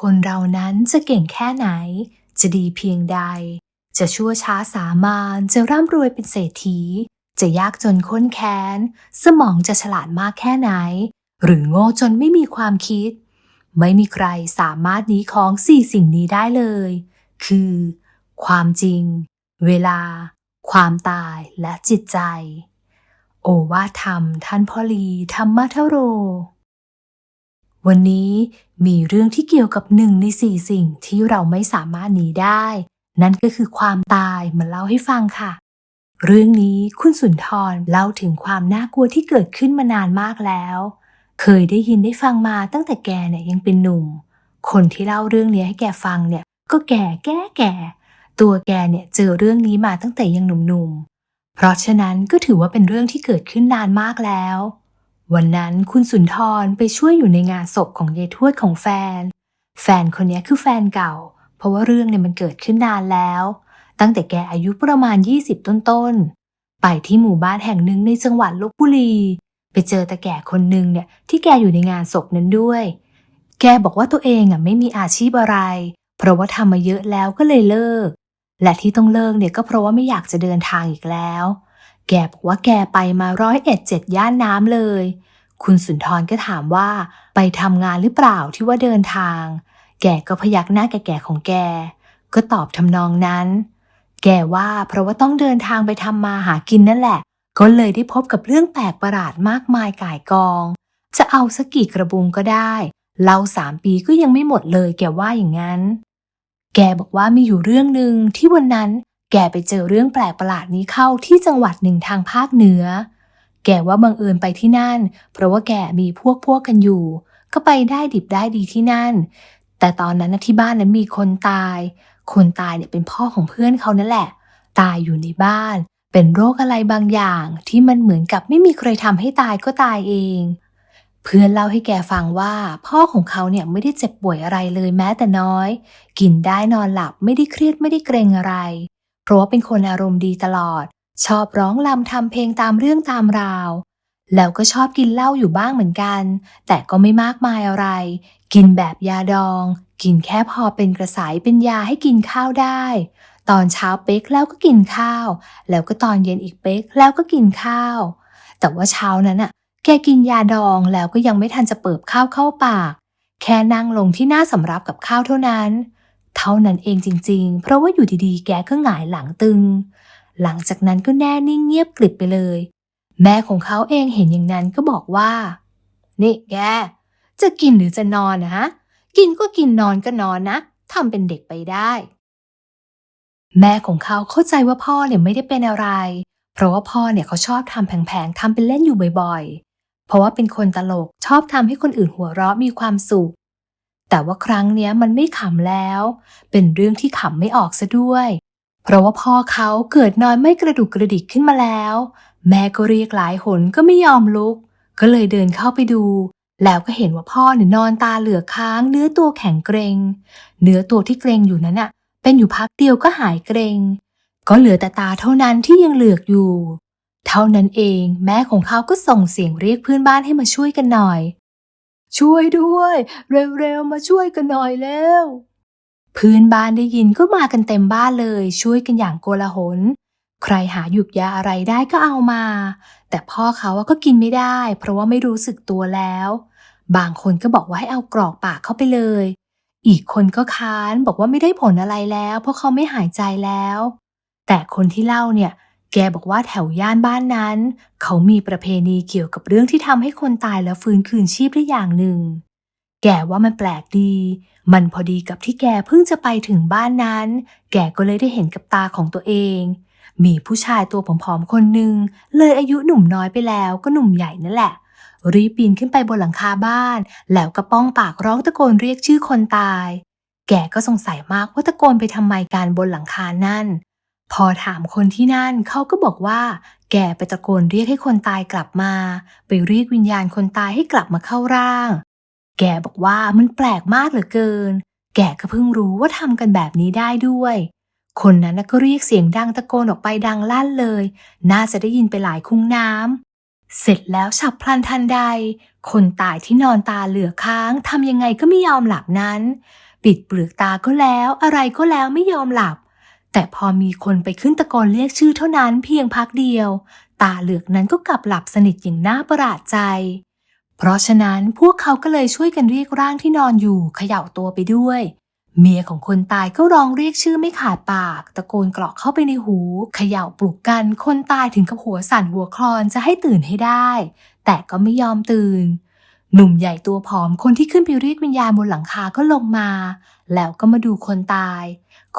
คนเรานั้นจะเก่งแค่ไหน จะดีเพียงใด จะชั่วช้าสามานจะร่ำรวยเป็นเศรษฐี จะยากจนข้นแค้น สมองจะฉลาดมากแค่ไหน หรือโง่จนไม่มีความคิด ไม่มีใครสามารถหนีของสี่สิ่งนี้ได้เลย คือ ความจริง เวลา ความตายและจิตใจ โอวาทธรรมท่านพ่อลีธรรมทโร วันนี้มีเรื่องที่เกี่ยวกับหนึ่งในสี่สิ่งที่เราไม่สามารถหนีได้ นั่นก็คือความตายมาเล่าให้ฟังค่ะ เรื่องนี้คุณสุนทรเล่าถึงความน่ากลัวที่เกิดขึ้นมานานมากแล้ว เคยได้ยินได้ฟังมาตั้งแต่แกเนี่ยยังเป็นหนุ่ม คนที่เล่าเรื่องนี้ให้แกฟังเนี่ยก็แก่แก่แก่ตัวแกเนี่ยเจอเรื่องนี้มาตั้งแต่ยังหนุ่มๆ เพราะฉะนั้นก็ถือว่าเป็นเรื่องที่เกิดขึ้นนานมากแล้ว วันนั้นคุณสุนทรไปช่วยอยู่ในงานศพของยายทวดของแฟน แฟนคนนี้คือแฟนเก่า เพราะว่าเรื่องเนี่ยมันเกิดขึ้นนานแล้ว ตั้งแต่แกอายุประมาณ 20 ต้นๆ ไปที่หมู่บ้านแห่งหนึ่งในจังหวัดลบบุรี ไปเจอตาแก่คนหนึ่งเนี่ยที่แกอยู่ในงานศพนั้นด้วย แกบอกว่าตัวเองอะไม่มีอาชีพอะไร เพราะว่าทำมาเยอะแล้วก็เลยเลิก และที่ต้องเลิกเนี่ยก็เพราะว่าไม่อยากจะเดินทางอีกแล้ว แกบอกว่าแกไปมาร้อยเอ็ดเจ็ดย่านน้ำเลย คุณสุนทรก็ถามว่าไปทำงานหรือเปล่าที่ว่าเดินทาง แกก็พยักหน้าแก่ๆของแก ก็ตอบทำนองนั้น แกว่าเพราะว่าต้องเดินทางไปทำมาหากินนั่นแหละ ก็เลยได้พบกับเรื่องแปลกประหลาดมากมายก่ายกอง จะเอาสักกี่กระบุงก็ได้เล่าสามปีก็ยังไม่หมดเลยแกว่าอย่างนั้น แกบอกว่ามีอยู่เรื่องหนึ่งที่วันนั้น แกไปเจอเรื่องแปลกประหลาดนี้เข้าที่จังหวัดหนึ่งทางภาคเหนือ แกว่าบังเอิญไปที่นั่น เพราะว่าแกมีพวกพวกกันอยู่ ก็ไปได้ดิบได้ดีที่นั่น แต่ตอนนั้นที่บ้านนั้นมีคนตาย คนตายเนี่ยเป็นพ่อของเพื่อนเขานั่นแหละ ตายอยู่ในบ้าน เป็นโรคอะไรบางอย่าง ที่มันเหมือนกับไม่มีใครทำให้ตายก็ตายเอง เพื่อนเล่าให้แกฟังว่า พ่อของเขาเนี่ยไม่ได้เจ็บป่วยอะไรเลยแม้แต่น้อย กินได้นอนหลับไม่ได้เครียดไม่ได้เกรงอะไร เพราะว่าเป็นคนอารมณ์ดีตลอด ชอบร้องลำทำเพลงตามเรื่องตามราว แล้วก็ชอบกินเหล้าอยู่บ้างเหมือนกัน แต่ก็ไม่มากมายอะไร กินแบบยาดอง กินแค่พอเป็นกระสายเป็นยาให้กินข้าวได้ ตอนเช้าเป๊กแล้วก็กินข้าว แล้วก็ตอนเย็นอีกเป๊กแล้วก็กินข้าว แต่ว่าเช้านั้นอะแกกินยาดองแล้วก็ยังไม่ทันจะเปิบข้าวเข้าปาก แค่นั่งลงที่หน้าสำรับกับข้าวเท่านั้น เท่านั้นเองจริง ๆ เพราะว่าอยู่ดีๆ แกก็หงายหลังตึง หลังจากนั้นก็แน่นิ่งเงียบกริบไปเลย แม่ของเขาเองเห็นอย่างนั้นก็บอกว่า นี่แก จะกินหรือจะนอนนะฮะกินก็กินนอนก็นอนนะทำเป็นเด็กไปได้ แม่ของเขาเข้าใจว่าพ่อเนี่ยไม่ได้เป็นอะไร เพราะว่าพ่อเนี่ยเขาชอบทำแผงๆทำเป็นเล่นอยู่บ่อยๆ เพราะว่าเป็นคนตลกชอบทำให้คนอื่นหัวเราะมีความสุข แต่ว่าครั้งเนี้ยมันไม่ขำแล้ว เป็นเรื่องที่ขำไม่ออกซะด้วย เพราะว่าพ่อเขาเกิดนอนไม่กระดุกกระดิกขึ้นมาแล้ว แม่ก็เรียกหลายหนก็ไม่ยอมลุก ก็เลยเดินเข้าไปดู แล้วก็เห็นว่าพ่อเนี่ยนอนตาเหลือกค้าง เนื้อตัวแข็งเกรง เนื้อตัวที่เกรงอยู่นั้นอะเป็นอยู่พักเดียวก็หายเกรง ก็เหลือแต่ตาเท่านั้นที่ยังเหลือกอยู่ เท่านั้นเอง แม่ของเขาก็ส่งเสียงเรียกเพื่อนบ้านให้มาช่วยกันหน่อย ช่วยด้วย เร็วๆมาช่วยกันหน่อยเร็วเพื่อนบ้านได้ยินก็มากันเต็มบ้านเลย ช่วยกันอย่างโกลาหล ใครหาหยุกยาอะไรได้ก็เอามา แต่พ่อเขาอะก็กินไม่ได้ เพราะว่าไม่รู้สึกตัวแล้ว บางคนก็บอกว่าให้เอากรอกปากเข้าไปเลย อีกคนก็ค้านบอกว่าไม่ได้ผลอะไรแล้ว เพราะเขาไม่หายใจแล้ว แต่คนที่เล่าเนี่ย แกบอกว่าแถวย่านบ้านนั้น เขามีประเพณีเกี่ยวกับเรื่องที่ทำให้คนตายแล้วฟื้นคืนชีพได้อย่างหนึ่ง แกว่ามันแปลกดี มันพอดีกับที่แกเพิ่งจะไปถึงบ้านนั้น แกก็เลยได้เห็นกับตาของตัวเอง มีผู้ชายตัวผอมๆคนหนึ่งเลยอายุหนุ่มน้อยไปแล้วก็หนุ่มใหญ่นั่นแหละ รีบปีนขึ้นไปบนหลังคาบ้าน แล้วก็ป้องปากร้องตะโกนเรียกชื่อคนตาย แกก็สงสัยมากว่าตะโกนไปทำไมการบนหลังคานั่น พอถามคนที่นั่นเขาก็บอกว่า แกไปตะโกนเรียกให้คนตายกลับมา ไปเรียกวิญญาณคนตายให้กลับมาเข้าร่าง แกบอกว่ามันแปลกมากเหลือเกิน แกก็เพิ่งรู้ว่าทำกันแบบนี้ได้ด้วย คนนั้นก็เรียกเสียงดังตะโกนออกไปดังลั่นเลย น่าจะได้ยินไปหลายคุ้งน้ำเสร็จแล้วฉับพลันทันใด คนตายที่นอนตาเหลือค้างทำยังไงก็ไม่ยอมหลับนั้น ปิดเปลือกตาก็แล้ว อะไรก็แล้วไม่ยอมหลับ แต่พอมีคนไปขึ้นตะโกนเรียกชื่อเท่านั้นเพียงพักเดียว ตาเหลือกนั้นก็กลับหลับสนิทอย่างน่าประหลาดใจ เพราะฉะนั้นพวกเขาก็เลยช่วยกันเรียกร่างที่นอนอยู่เขย่าตัวไปด้วย เมียของคนตายก็ร้องเรียกชื่อไม่ขาดปาก ตะโกนกรอกเข้าไปในหูเขย่าปลุกกัน คนตายถึงกับหัวสั่นหัวคลอนจะให้ตื่นให้ได้ แต่ก็ไม่ยอมตื่นหนุ่มใหญ่ตัวผอมคนที่ขึ้นไปเรียกวิญญาณบนหลังคาก็ลงมา แล้วก็มาดูคนตาย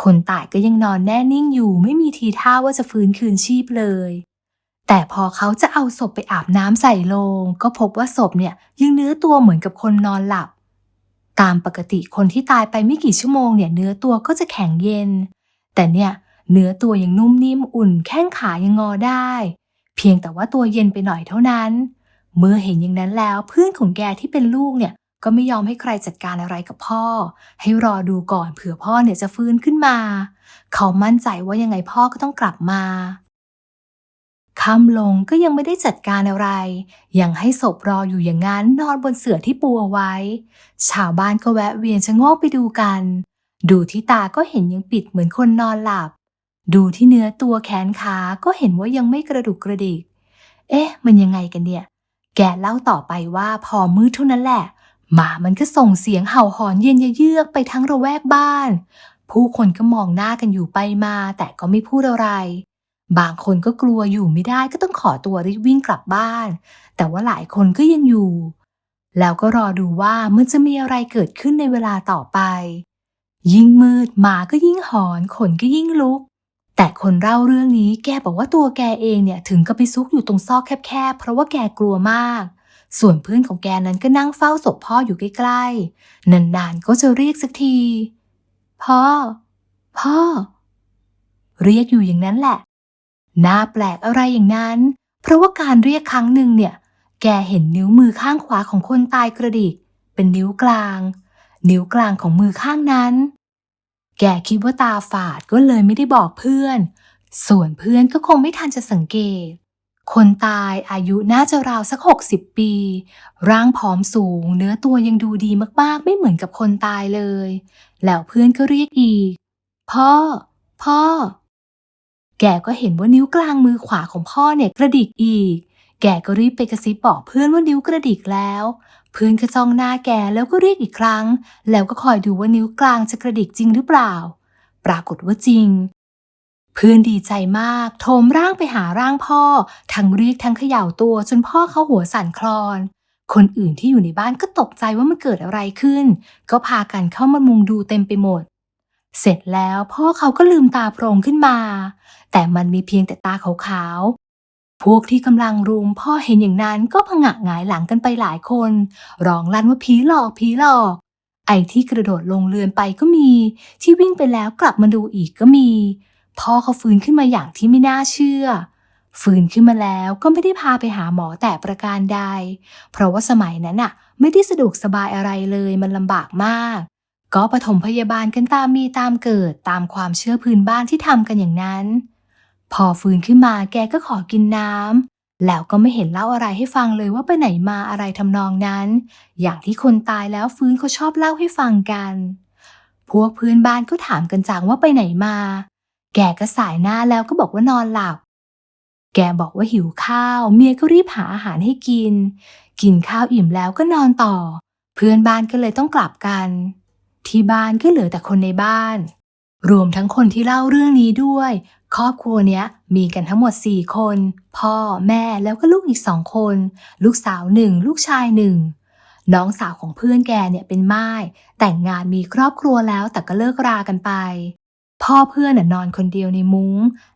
คนตายก็ยังนอนแน่นิ่งอยู่ไม่มีทีท่าว่าจะฟื้นคืนชีพเลย แต่พอเขาจะเอาศพไปอาบน้ำใส่โลง ก็พบว่าศพเนี่ยยังเนื้อตัวเหมือนกับคนนอนหลับ ตามปกติคนที่ตายไปไม่กี่ชั่วโมงเนี่ยเนื้อตัวก็จะแข็งเย็น แต่เนี่ยเนื้อตัวยังนุ่มนิ่มอุ่น แข้งขายังงอได้ เพียงแต่ว่าตัวเย็นไปหน่อยเท่านั้น เมื่อเห็นอย่างนั้นแล้วเพื่อนของแกที่เป็นลูกเนี่ย ก็ไม่ยอมให้ใครจัดการอะไรกับพ่อ ให้รอดูก่อนเผื่อพ่อเนี่ยจะฟื้นขึ้นมา เขามั่นใจว่ายังไงพ่อก็ต้องกลับมาค่ำลงก็ยังไม่ได้จัดการอะไร ยังให้ศพรออยู่อย่างนั้นนอนบนเสื่อที่ปูเอาไว้ ชาวบ้านก็แวะเวียนชะโงกไปดูกัน ดูที่ตาก็เห็นยังปิดเหมือนคนนอนหลับ ดูที่เนื้อตัวแขนขาก็เห็นว่ายังไม่กระดุกกระดิก เอ๊ะ มันยังไงกันเนี่ย แกเล่าต่อไปว่าพอมืดเท่านั้นแหละ หมามันก็ส่งเสียงเห่าหอนเย็นเยือกไปทั้งระแวกบ้าน ผู้คนก็มองหน้ากันอยู่ไปมา แต่ก็ไม่พูดอะไร บางคนก็กลัวอยู่ไม่ได้ก็ต้องขอตัวรีบวิ่งกลับบ้าน แต่ว่าหลายคนก็ยังอยู่ แล้วก็รอดูว่ามันจะมีอะไรเกิดขึ้นในเวลาต่อไป ยิ่งมืดหมาก็ยิ่งหอนขนก็ยิ่งลุก แต่คนเล่าเรื่องนี้แกบอกว่าตัวแกเองเนี่ยถึงกับไปซุกอยู่ตรงซอกแคบๆเพราะว่าแกกลัวมาก ส่วนเพื่อนของแกนั้นก็นั่งเฝ้าศพพ่ออยู่ใกล้ๆ นานๆ ก็จะเรียกสักที พ่อ พ่อ เรียกอยู่อย่างนั้นแหละ น่าแปลกอะไรอย่างนั้น เพราะว่าการเรียกครั้งหนึ่งเนี่ย แกเห็นนิ้วมือข้างขวาของคนตายกระดิก เป็นนิ้วกลาง นิ้วกลางของมือข้างนั้น แกคิดว่าตาฝาดก็เลยไม่ได้บอกเพื่อน ส่วนเพื่อนก็คงไม่ทันจะสังเกต คนตายอายุน่าจะราวสักหกสิบปี ร่างผอมสูง เนื้อตัวยังดูดีมากๆ ไม่เหมือนกับคนตายเลย แล้วเพื่อนก็เรียกอีก พ่อ พ่อ แกก็เห็นว่านิ้วกลางมือขวาของพ่อเนี่ยกระดิกอีก แกก็รีบไปกระซิบบอกเพื่อนว่านิ้วกระดิกแล้ว เพื่อนก็จ้องหน้าแกแล้วก็เรียกอีกครั้ง แล้วก็คอยดูว่านิ้วกลางจะกระดิกจริงหรือเปล่า ปรากฏว่าจริง เพื่อนดีใจมากโถมร่างไปหาร่างพ่อ ทั้งเรียกทั้งเขย่าตัวจนพ่อเขาหัวสั่นคลอน คนอื่นที่อยู่ในบ้านก็ตกใจว่ามันเกิดอะไรขึ้น ก็พากันเข้ามามุงดูเต็มไปหมด เสร็จแล้วพ่อเขาก็ลืมตาโพรงขึ้นมา แต่มันมีเพียงแต่ตาขาวๆ พวกที่กำลังรุมพ่อเห็นอย่างนั้นก็ผงะหงายหลังกันไปหลายคน ร้องลั่นว่าผีหลอกผีหลอกไอ้ที่กระโดดลงเรือนไปก็มี ที่วิ่งไปแล้วกลับมาดูอีกก็มี พ่อเขาฟื้นขึ้นมาอย่างที่ไม่น่าเชื่อ ฟื้นขึ้นมาแล้วก็ไม่ได้พาไปหาหมอแต่ประการใด เพราะว่าสมัยนั้นน่ะไม่ได้สะดวกสบายอะไรเลยมันลำบากมาก ก็ปฐมพยาบาลกันตามมีตามเกิดตามความเชื่อพื้นบ้านที่ทำกันอย่างนั้น พอฟื้นขึ้นมาแกก็ขอกินน้ำแล้วก็ไม่เห็นเล่าอะไรให้ฟังเลยว่าไปไหนมาอะไรทำนองนั้น อย่างที่คนตายแล้วฟื้นเขาชอบเล่าให้ฟังกัน พวกเพื่อนบ้านก็ถามกันจังว่าไปไหนมา แกก็สายหน้าแล้วก็บอกว่านอนหลับ แกบอกว่าหิวข้าว เมียก็รีบหาอาหารให้กิน กินข้าวอิ่มแล้วก็นอนต่อ เพื่อนบ้านก็เลยต้องกลับกัน ที่บ้านก็เหลือแต่คนในบ้าน รวมทั้งคนที่เล่าเรื่องนี้ด้วย ครอบครัวเนี้ยมีกันทั้งหมดสี่คน พ่อแม่แล้วก็ลูกอีกสองคน ลูกสาวหนึ่งลูกชายหนึ่งน้องสาวของเพื่อนแกเนี่ยเป็นม่ายแต่งงานมีครอบครัวแล้วแต่ก็เลิกรากันไป พ่อเพื่อนนอนคนเดียวในมุง้ง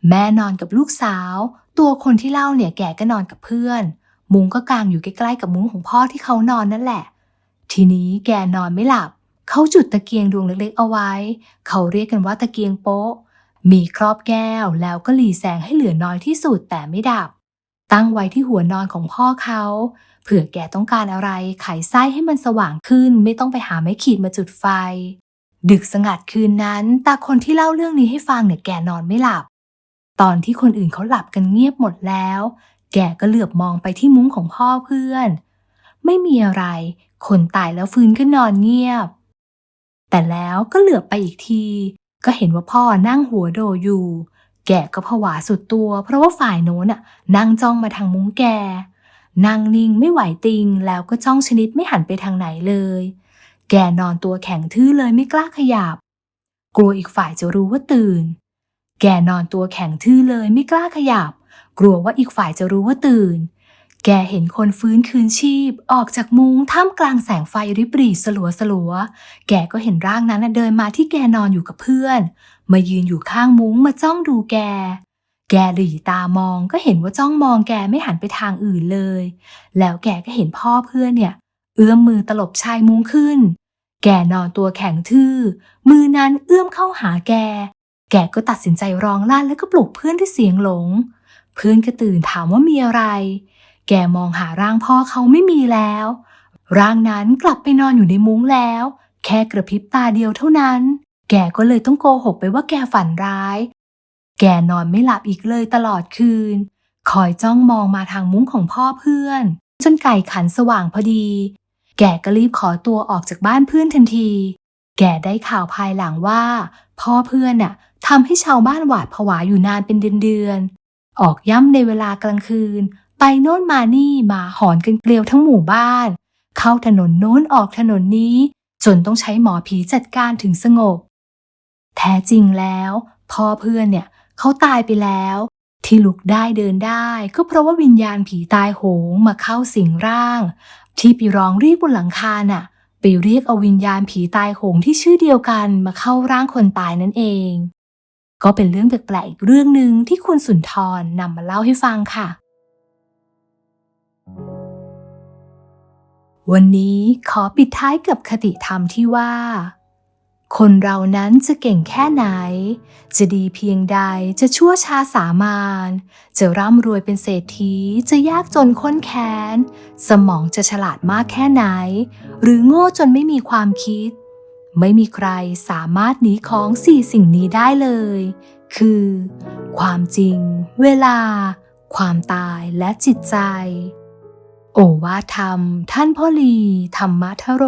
แม่นอนกับลูกสาว ตัวคนที่เล่าเนี่ยแกก็นอนกับเพื่อน มุ้งก็กางอยู่ใกล้ๆกับมุ้งของพ่อที่เขานอนนั่นแหละ ทีนี้แกนอนไม่หลับ เขาจุดตะเกียงดวงเล็กๆเอาไว้ เขาเรียกกันว่าตะเกียงโป๊ะ มีครอบแก้วแล้วก็หลีแสงให้เหลือน้อยที่สุดแต่ไม่ดับ ตั้งไว้ที่หัวนอนของพ่อเขาเผื่อแกต้องการอะไรไขไส้ให้มันสว่างขึ้น ไม่ต้องไปหาไม้ขีดมาจุดไฟ ดึกสงัดคืนนั้น ตาคนที่เล่าเรื่องนี้ให้ฟังเนี่ยแกนอนไม่หลับ ตอนที่คนอื่นเขาหลับกันเงียบหมดแล้ว แกก็เหลือบมองไปที่มุ้งของพ่อเพื่อน ไม่มีอะไร คนตายแล้วฟื้นก็นอนเงียบ แต่แล้วก็เหลือบไปอีกที ก็เห็นว่าพ่อนั่งหัวโดอยู่ แกก็ผวาสุดตัว เพราะว่าฝ่ายโน้นน่ะนั่งจ้องมาทางมุ้งแกนั่งนิ่งไม่ไหวติงแล้วก็จ้องชนิดไม่หันไปทางไหนเลย แกนอนตัวแข็งทื่อเลยไม่กล้าขยับ กลัวอีกฝ่ายจะรู้ว่าตื่น แกนอนตัวแข็งทื่อเลยไม่กล้าขยับ กลัวว่าอีกฝ่ายจะรู้ว่าตื่น แกเห็นคนฟื้นคืนชีพ ออกจากมุ้งท่ามกลางแสงไฟริบหรี่สลัวสลัว แกก็เห็นร่างนั้นเดินมาที่แกนอนอยู่กับเพื่อน มายืนอยู่ข้างมุ้งมาจ้องดูแกแกหลีตามองก็เห็นว่าจ้องมองแกไม่หันไปทางอื่นเลย แล้วแกก็เห็นพ่อเพื่อนเนี่ย เอื้อมมือตลบชายมุ้งขึ้น แกนอนตัวแข็งทื่อ มือนั้นเอื้อมเข้าหาแก แกก็ตัดสินใจร้องลั่นแล้วก็ปลุกเพื่อนด้วยเสียงหลง เพื่อนก็ตื่นถามว่ามีอะไร แกมองหาร่างพ่อเขาไม่มีแล้ว ร่างนั้นกลับไปนอนอยู่ในมุ้งแล้ว แค่กระพริบตาเดียวเท่านั้น แกก็เลยต้องโกหกไปว่าแกฝันร้าย แกนอนไม่หลับอีกเลยตลอดคืน คอยจ้องมองมาทางมุ้งของพ่อเพื่อน จนไก่ขันสว่างพอดี แกก็รีบขอตัวออกจากบ้านเพื่อนทันที แกได้ข่าวภายหลังว่า พ่อเพื่อนน่ะทำให้ชาวบ้านหวาดผวาอยู่นานเป็นเดือนๆ ออกย่ำในเวลากลางคืน ไปโน่นมานี่มาหอนกันเกลียวทั้งหมู่บ้าน เข้าถนนโน้นออกถนนนี้ จนต้องใช้หมอผีจัดการถึงสงบ แท้จริงแล้ว พ่อเพื่อนเนี่ยเขาตายไปแล้ว ที่ลุกได้เดินได้ก็เพราะว่าวิญญาณผีตายโหงมาเข้าสิงร่าง ที่ปีร้องเรียกบนหลังคาน่ะไปเรียกเอาวิญญาณผีตายโหงที่ชื่อเดียวกันมาเข้าร่างคนตายนั่นเอง ก็เป็นเรื่องแปลกๆอีกเรื่องหนึ่งที่คุณสุนทรนำมาเล่าให้ฟังค่ะ วันนี้ขอปิดท้ายกับคติธรรมที่ว่า คนเรานั้นจะเก่งแค่ไหน จะดีเพียงใด จะชั่วชาสามานจะร่ำรวยเป็นเศรษฐี จะยากจนข้นแค้น สมองจะฉลาดมากแค่ไหน หรือโง่จนไม่มีความคิด ไม่มีใครสามารถหนีของสี่สิ่งนี้ได้เลย คือ ความจริง เวลา ความตายและจิตใจ โอวาทธรรม ท่านพ่อลี ธรรมทโร